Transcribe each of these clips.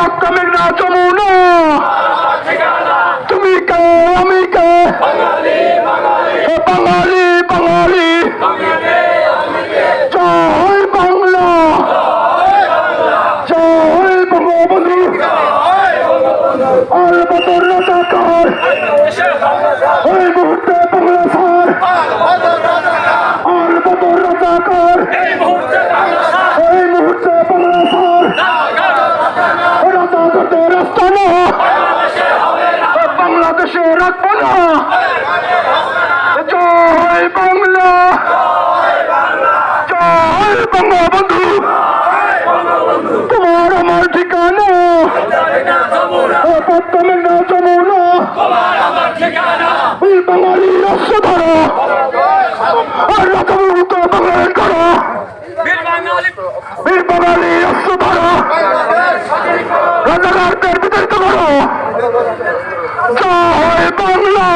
পদ্মা না যমুনা তুমি কে আমি কে এ বাঙালি বাঙালি জয় বাংলা জয় বঙ্গবন্ধু আর বদর রাজাকার ওই মুহূর্তে বাংলা সার আর বদর রাজাকার এই মুহূর্তে বাংলা সার এই মুহূর্তে বাংলা সার রাজাকারদের রাস্তা না বাংলাদেশে রাখব না। জয় বাংলা। জয় বঙ্গবন্ধু তোমার আমার ঠিকানা। পদ্মে না ঠিকানা ওই বাঙালি রাষ্ট্র ধরো আর রাজমুক্ত বাঙালি করো বীর বাঙালি, রাষ্ট্র ধরো রাজাকারদের বিতাড়িত করো। জয় বাংলা।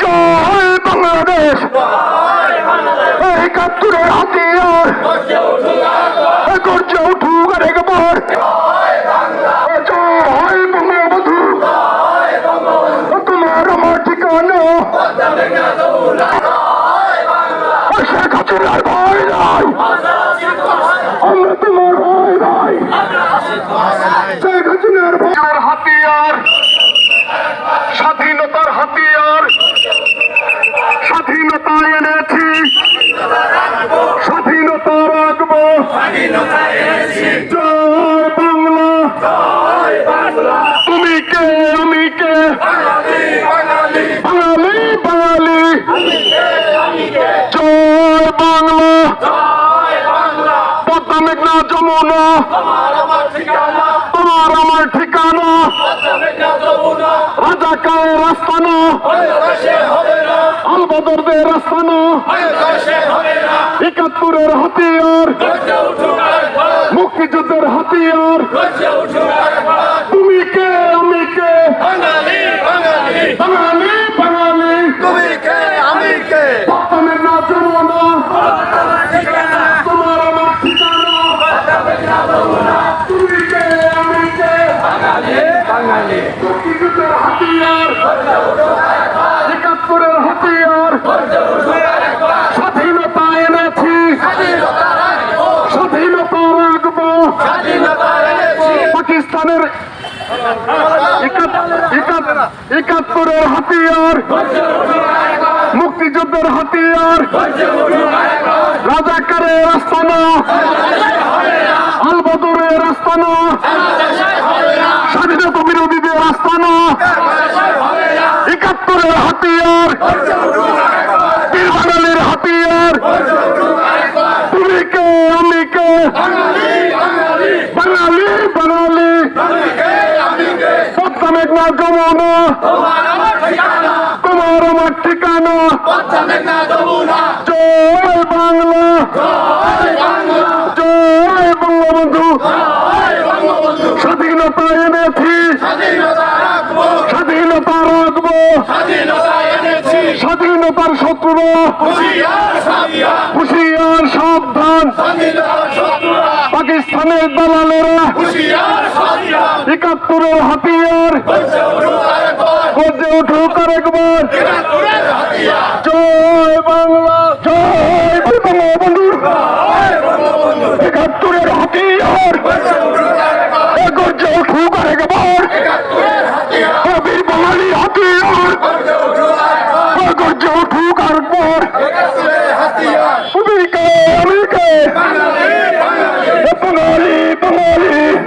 জয় বাংলাদেশ। এই একাত্তরের হাতিয়ার। গর্জে উঠুক আর একবার জয় বঙ্গবন্ধু। তোমার আমার ঠিকানা শেখ হাসিনার ভয় নাই আমরা তোমার ভয় ভাই শেখ হাসিনার ভয়ের হাতিয়ার স্বাধীনতার হাতিয়ার স্বাধীনতা এনেছি স্বাধীনতা রাখব জয় বাংলা তুমি কে আমি কে বাঙালি বাঙালি জয় বাংলা পদ্মা মেঘনা যমুনা। তোমার আমার ঠিকানা। রাজাকারের রাস্তানা আলবদরদের রাস্তানা একাত্তরের হাতিয়ার। মুক্তিযুদ্ধের হাতিয়ার। তুমি কে? আমি কে? বাঙালি বাঙালি। বাঙালি বাঙালি। তুমি কে? আমি কে? তোমার আমার ঠিকানা। তুমি কে? আমি কে? বাঙালি। মুক্তিযুদ্ধের হাতিয়ার একাত্তরের হাতিয়ার স্বাধীনতা এনেছি স্বাধীনতা রাখব একাত- একাত্তরের হাতিয়ার মুক্তিযুদ্ধের হাতিয়ার রাজাকারের আস্তানা আলবদরের আস্তানা স্বাধীনতা বিরোধীদের আস্তানা একাত্তরের হাতিয়ার বীর বাঙালির হাতিয়ার তুমি কে আমি কে বাঙালি বাঙালি পদ্মা মেঘনা যমুনা তোমার আমার ঠিকানা জয় বাংলা জয় বঙ্গবন্ধু স্বাধীনতা এনেছি স্বাধীনতা রাখব স্বাধীনতার শত্রু হুশিয়ার সাবধান। পাকিস্তানের দালালেরা। একাত্তরের হাতিয়ার। গর্জে উঠুক আর একবার জয় বাংলা, জয় বঙ্গবন্ধু। একাত্তরের হাতিয়ার। বীর বাঙালি